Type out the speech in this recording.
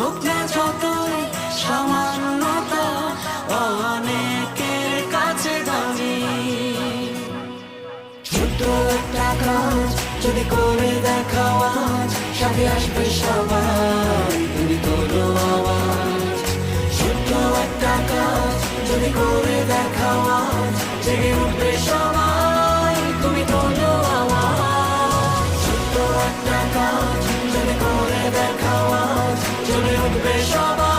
হোক না অনেকের কাছে একটা যদি করে দেখাও সাথে আসবে সবাই, তুমি আওয়াজ। একটা কাজ যদি করে দেখাও জেগে উঠবে সবাই, তুমি তোলো আওয়াজ। একটা কাজ যদি করে দেখাও জেগে উঠবে সবাই